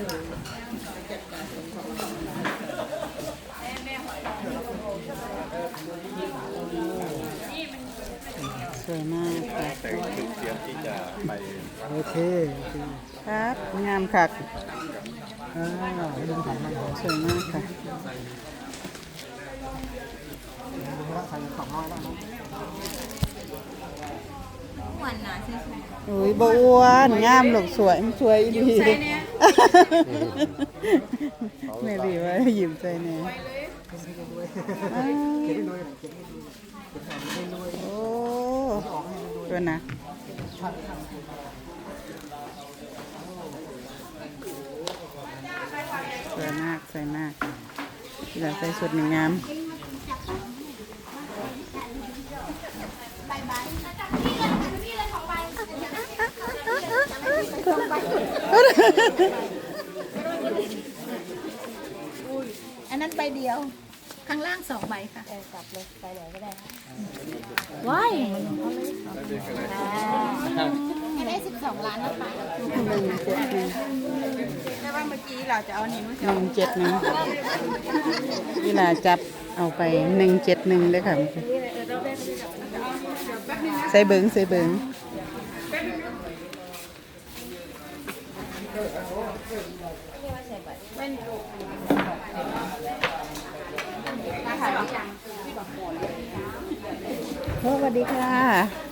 สวยมากค่ะแต่งชุดเตรียมที่จะไปโอเคโอเคครับ งามคักอ่าให้ลุงถามมันสวยมากค่ะลุงรักใครสองร้อยแล้วนะวันน่ะใช่ไหมอุ้ยบอ้วนงามหลกสวยมันสวยดี ไม่ดีว่ายิ้มใจแน่อ้าวเก็บให้รวยเก็บให้รวยเก็บให้รวยโอ้ตัวนะสวยมากสวยมากอยากใส่สุดหนึ่งงาม อันนั้นใบเดียว ข้างล่างสองใบค่ะกลับเลยไปไหนก็ได้ว้ายไม่ได้สิบสองล้านนะไปหนึ่งเจ็ดหนึ่งแต่ว่าเมื่อกี้เราจะเอาหนิมหนึ่งเจ็ดหนึ่งเวลาจับเอาไปหนึ่งเจ็ดหนึ่งเลยค่ะใส่เบิงใส่เบิง สวัสดีค่ะ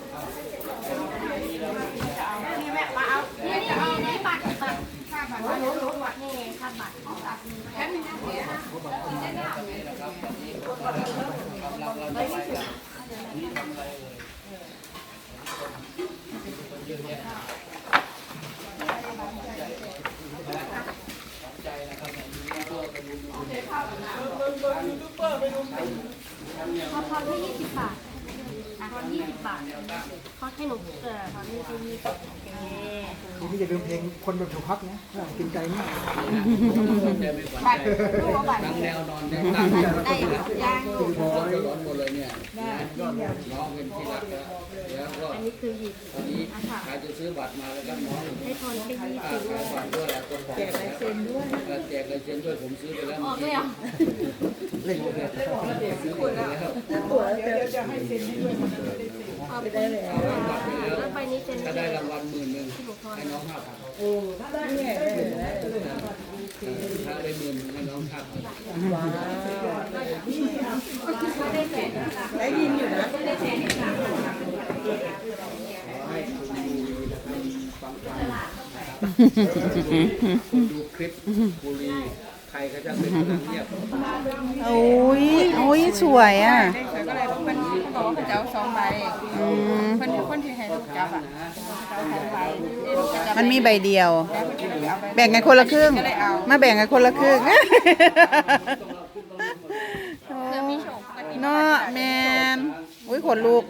พอทอนให้ยี่สิบบาทอะทอนยี่สิบบาททอนให้หนูเออทอนยี่สิบโอเค ทีนี้อย่าลืมเพลงคนแบบถูกพักนะกินใจมากบัตรรูปบัตรแนวนอนแนวตั้งได้ยังพอจะร้อนหมดเลยเนี่ยน้องเป็นที่รักแล้วแล้วก็อันนี้คือหยิบตอนนี้ใครจะซื้อบัตรมาแล้วก็น้องให้ทอนแค่ยี่ค่าสิบขายบัตรด้วยแล้วก็แจกลายเซ็นด้วยแจกลายเซ็นด้วยผมซื้อไปแล้วออกเลยเหรอเล่นโอเคซื้อไปแล้วเอาไปได้แล้วแล้วไปนี้เซ็นถ้าได้รางวัลหมื่นหนึ่งให้น้องห้าพันถ้าได้หมื่นให้น้องห้าพันดูคลิปบุรีใครเขาจะเป็นกำลังเงียบโอ้ยโอ้ยสวยอะได้เฉยก็เลยเพิ่นเขาบอกว่าเพิ่นจะเอาสองใบอืมเพิ่นคนที่ให้ลูกจับอะ เอาสองใบที่ลูกจะจับมันมีใบเดียวแล้วเพิ่นก็เลยเอาใบแบ่งกันคนละครึ่งก็เลยเอามาแบ่งกันคนละครึ่งเพื่อมีโชคปกติเนาะแมนอุ้ยขนลุก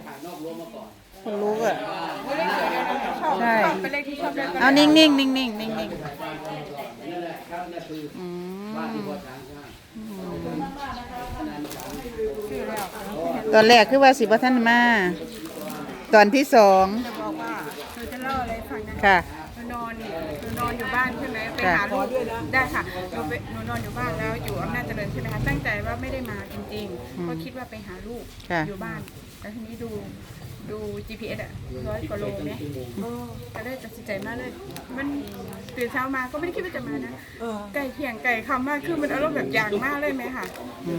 ขนลุกอะไม่ได้เกิดอะไรชอบใช่ชอบเป็นเลขที่ชอบเลยก็เอานิ่งนิ่งนิ่งนิ่งนิ่งนิ่งอืมชื่อแล้วตอนแรกคือว่าสิบท่านมา ตอนที่สอง ค่ะ หนูนอนหนูนอนอยู่บ้านใช่ไหมไปค่ะหาลูกได้ค่ะหนูไปหนูนอนอยู่บ้านแล้วอยู่อำนาจเจริญใช่ไหมคะตั้งใจว่าไม่ได้มาจริงๆก็คิดว่าไปหาลูกค่ะ อยู่บ้านแล้วทีนี้ดู ดู GPS อะร้อยกว่าโลเนี่ยโอ้ก็เลยตัดสินใจมาเลย มันตื่นเช้ามาก็ไม่ได้คิดว่าจะมานะไก่เคียงไก่คำมากคือมันอารมณ์แบบอยากมากเลยไหมค่ะ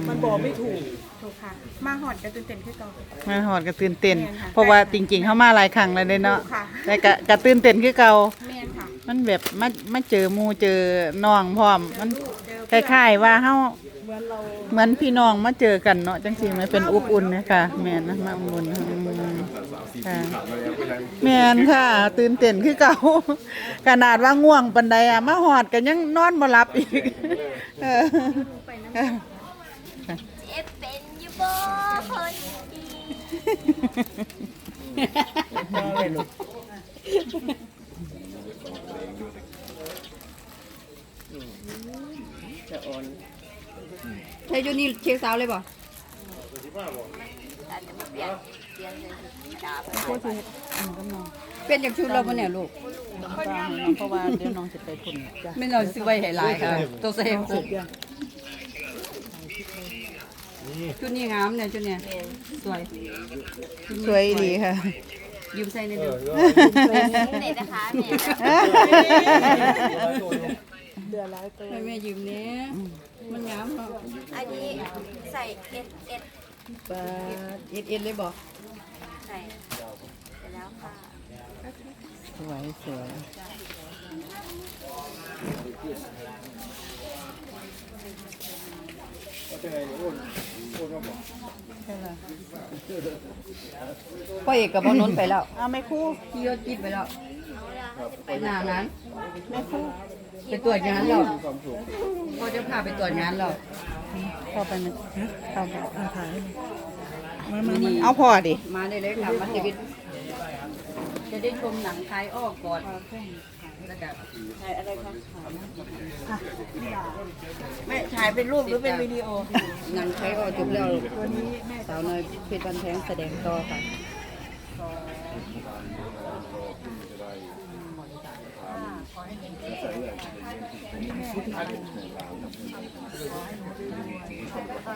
มันบอกไม่ถูก ถูกค่ะ มาหอดกระตื่นเต้นขึ้นต่อ มาหอดกระตื่นเต้นแม่นค่ะเพราะว่าจริงๆเข้ามาหลายครั้งแล้วเด้เนาะถูกค่ะ แต่กะกระตื่นเต้นคือเก่าแม่นค่ะ มันแบบมามาเจอหมูเจอน้องพร้อมมันคล้ายๆว่าเฮาเหมือนพี่น้องมาเจอกันเนาะจังซี่มันเป็นอบอุ่นนะคะแม่นนะมาอบอุ่นอืม ค่ะแม่นค่ะ ตื่นเต้นคือเก่า ขนาดว่าง่วงปานใดอะมาหอดกันยังนอนบ่หลับอีกเออค่ะเอฟเป็นยูโบคนดีใช่ยูนี่เชียงสาวเลย ป่ะโคตรอันก็มองเป็นจากชุดเราปะเนี่ยลูกต้องให้น้องเพราะว่าเดี๋ยวน้องจะไปพุ่นจ้ะไม่เราซื้อไว้ให้หลายค่ะตัวใส่ครบชุดนี้งามเนี่ยชุดเนี่ยสวยสวยดีค่ะยืมใส่ในอยเดูไหนนะคะแม่ให้แม่ยืมเนี้ยมันงามเนาะอันนี้ใส่เอ็ดเอ็ด ปาดเอ็ดเอ็ดเลยบอกใส่ไปแล้วค่ะสวยสวยพ่อเอกกับพ่อนุ้นไปแล้วเอาไม่คู่พี่ยศจิตไปแล้วหน้างานไม่คู่ไปตรวจงานแล้วพ่อจะพาไปตรวจงานแล้ว เข้าไปนะเข้าไปมานี่เอาพอดิ มาได้เลยค่ะมาชีวิต จะได้ชมหนังไทยออก่อนแล้วก็ไรคะไม่ถ่ายเป็นรูปหรือเป็นวิดีโอ หนังไทยออกจบแล้วสาวน้อยเพชรบันแทงแสดงต่อค่ะน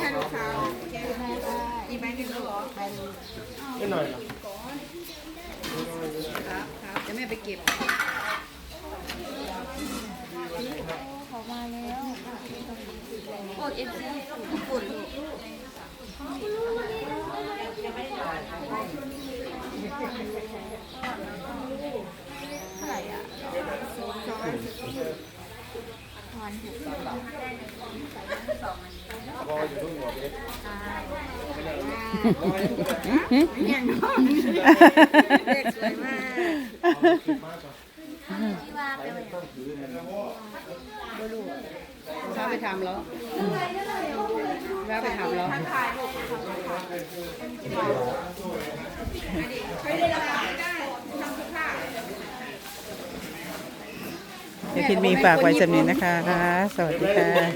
ให้ลูกค้าอีกใบหนึ่งเหรอใม่หน่อยหรอครับครับจะแม่ไปเก็บขอมาแล้วโอ้เอฟซีญี่ปุ่นเท่าไหร่อะวันหก ถ้าไปทำแล้วถ้าไปทำแล้วเดี๋ยวคิดมีฝากไว้จำนี้นะคะ สวัสดีค่ะ